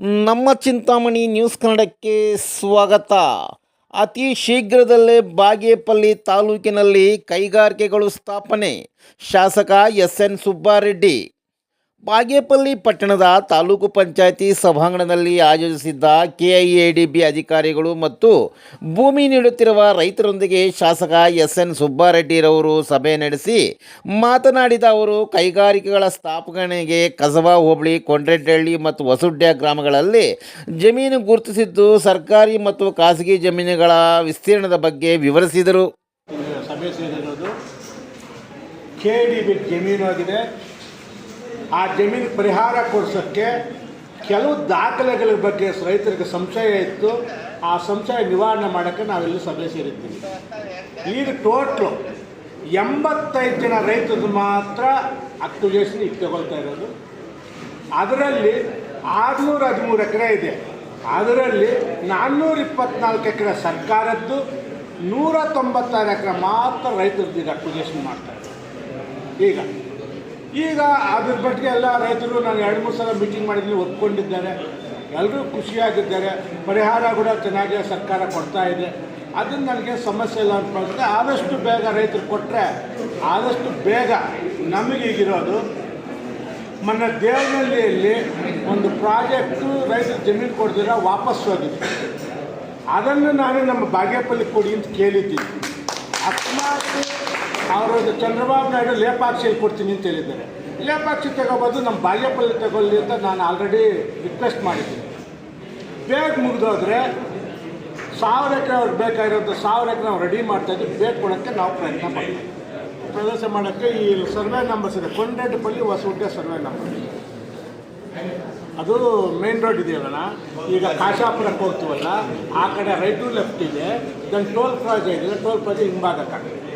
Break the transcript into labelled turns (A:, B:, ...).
A: ನಮ್ಮ ಚಿಂತಾಮಣಿ ನ್ಯೂಸ್ ಕನ್ನಡಕ್ಕೆ ಸ್ವಾಗತ. ಅತಿ ಶೀಘ್ರದಲ್ಲೇ ಬಾಗೇಪಲ್ಲಿ ತಾಲೂಕಿನಲ್ಲಿ ಕೈಗಾರಿಕೆಗಳು ಸ್ಥಾಪನೆ. ಶಾಸಕ ಎಸ್ ಎನ್ ಸುಬ್ಬಾರೆಡ್ಡಿ ಬಾಗೇಪಲ್ಲಿ ಪಟ್ಟಣದ ತಾಲೂಕು ಪಂಚಾಯಿತಿ ಸಭಾಂಗಣದಲ್ಲಿ ಆಯೋಜಿಸಿದ್ದ ಕೆಐಎಡಿಬಿ ಅಧಿಕಾರಿಗಳು ಮತ್ತು ಭೂಮಿ ನೀಡುತ್ತಿರುವ ರೈತರೊಂದಿಗೆ ಶಾಸಕ ಎಸ್ ಎನ್ ಸುಬ್ಬಾರೆಡ್ಡಿರವರು ಸಭೆ ನಡೆಸಿ ಮಾತನಾಡಿದ ಅವರು, ಕೈಗಾರಿಕೆಗಳ ಸ್ಥಾಪನೆಗೆ ಕಸಬಾ ಹೋಬಳಿ ಕೊಂಡ್ರೆಡ್ಡಹಳ್ಳಿ ಮತ್ತು ಹೊಸುಡ್ಯ ಗ್ರಾಮಗಳಲ್ಲಿ ಜಮೀನು ಗುರುತಿಸಿದ್ದು ಸರ್ಕಾರಿ ಮತ್ತು ಖಾಸಗಿ ಜಮೀನುಗಳ ವಿಸ್ತೀರ್ಣದ ಬಗ್ಗೆ ವಿವರಿಸಿದರು.
B: ಜಮೀನು ಆಗಿದೆ. ಆ ಜಮೀನು ಪರಿಹಾರ ಕೊಡಿಸೋಕ್ಕೆ ಕೆಲವು ದಾಖಲೆಗಳ ಬಗ್ಗೆ ರೈತರಿಗೆ ಸಂಶಯ ಇತ್ತು. ಆ ಸಂಶಯ ನಿವಾರಣೆ ಮಾಡೋಕ್ಕೆ ನಾವೆಲ್ಲ ಸಭೆ ಸೇರಿದ್ದೀವಿ. ಈಗ ಟೋಟ್ಲು ಎಂಬತ್ತೈದು ಜನ ರೈತರು ಮಾತ್ರ ಅಕ್ವಿಜೇಷನ್ ಈಗ ತಗೊಳ್ತಾ ಇರೋದು. ಅದರಲ್ಲಿ ಆರುನೂರ ಹದಿಮೂರು ಎಕರೆ ಇದೆ. ಅದರಲ್ಲಿ ನಾನ್ನೂರ ಇಪ್ಪತ್ನಾಲ್ಕು ಎಕರೆ ಸರ್ಕಾರದ್ದು, ನೂರ ತೊಂಬತ್ತಾರು ಎಕರೆ ಮಾತ್ರ ರೈತರದ್ದು ಈಗ ಅಪ್ಲಿಕೇಶನ್ ಮಾಡ್ತಾರೆ ಈಗ ಈಗ ಅದ್ರ ಬಗ್ಗೆ ಎಲ್ಲ ರೈತರು ನಾನು ಎರಡು ಮೂರು ಸಲ ಮೀಟಿಂಗ್ ಮಾಡಿದ್ದೀನಿ ಒಪ್ಕೊಂಡಿದ್ದಾರೆ. ಎಲ್ಲರೂ ಖುಷಿಯಾಗಿದ್ದಾರೆ. ಪರಿಹಾರ ಕೂಡ ಚೆನ್ನಾಗಿ ಸರ್ಕಾರ ಕೊಡ್ತಾ ಇದೆ. ಅದನ್ನು ನನಗೆ ಸಮಸ್ಯೆ ಇಲ್ಲ ಅಂತ ಆದಷ್ಟು ಬೇಗ ರೈತರು ಕೊಟ್ಟರೆ ಆದಷ್ಟು ಬೇಗ ನಮಗೀಗಿರೋದು ಮೊನ್ನೆ ದೇವನಹಳ್ಳಿಯಲ್ಲಿ ಒಂದು ಪ್ರಾಜೆಕ್ಟು ರೈತರು ಜಮೀನು ಕೊಡ್ದಿರ ವಾಪಸ್ ಹೋಗಿದ್ದೆ ಅದನ್ನು ನಾನು ನಮ್ಮ ಬಾಗೇಪಲ್ಲಿ ಕೊಡಿ ಅಂತ ಕೇಳಿದ್ದೀನಿ. ಅಕಸ್ಮಾತ್ ಅವರು ಚಂದ್ರಬಾಬು ನಾಯ್ಡು ಲೇಪಾಕ್ಷಿಯಲ್ಲಿ ಕೊಡ್ತೀನಿ ಅಂತ ಹೇಳಿದ್ದಾರೆ. ಲೇಪಾಕ್ಷಿ ತಗೋಬೋದು ನಮ್ಮ ಬಾಗೇಪಲ್ಲಿ ತಗೊಳ್ಳಿ ಅಂತ ನಾನು ಆಲ್ರೆಡಿ ರಿಕ್ವೆಸ್ಟ್ ಮಾಡಿದ್ದೀನಿ. ಬೇಗ ಮುಗಿದೋದ್ರೆ ಸಾವಿರ ಎಕರೆ ಅವ್ರಿಗೆ ಬೇಕಾಗಿರೋಂಥ ಸಾವಿರ ಎಕರೆ ನಾವು ರೆಡಿ ಮಾಡ್ತಾ ಇದ್ದೀವಿ. ಬೇಗ ಕೊಡೋಕ್ಕೆ ನಾವು ಪ್ರಯತ್ನ ಮಾಡ್ತೀವಿ ಪ್ರದರ್ಶನ ಮಾಡೋಕ್ಕೆ ಈ ಸರ್ವೆ ನಂಬರ್ಸ್ ಇದೆ. ಕೊಂಡ್ರೆಡ್ಡಿಪಲ್ಲಿ ಹೊಸಗುಡ್ಡೆ ಸರ್ವೆ ನಂಬರ್ ಅದು ಮೇನ್ ರೋಡ್ ಇದೆಯಲ್ಲ ಈಗ ಕಾಶಾಪುರಕ್ಕೆ ಹೋಗ್ತೀವಲ್ಲ, ಆ ಕಡೆ ರೈಟು ಲೆಫ್ಟ್ ಇದೆ. ದೆನ್ ಟೋಲ್ ಪ್ಲಾಜಾ ಇದೆ. Toll plaza ಹಿಂಭಾಗಕ್ಕಾಗುತ್ತೆ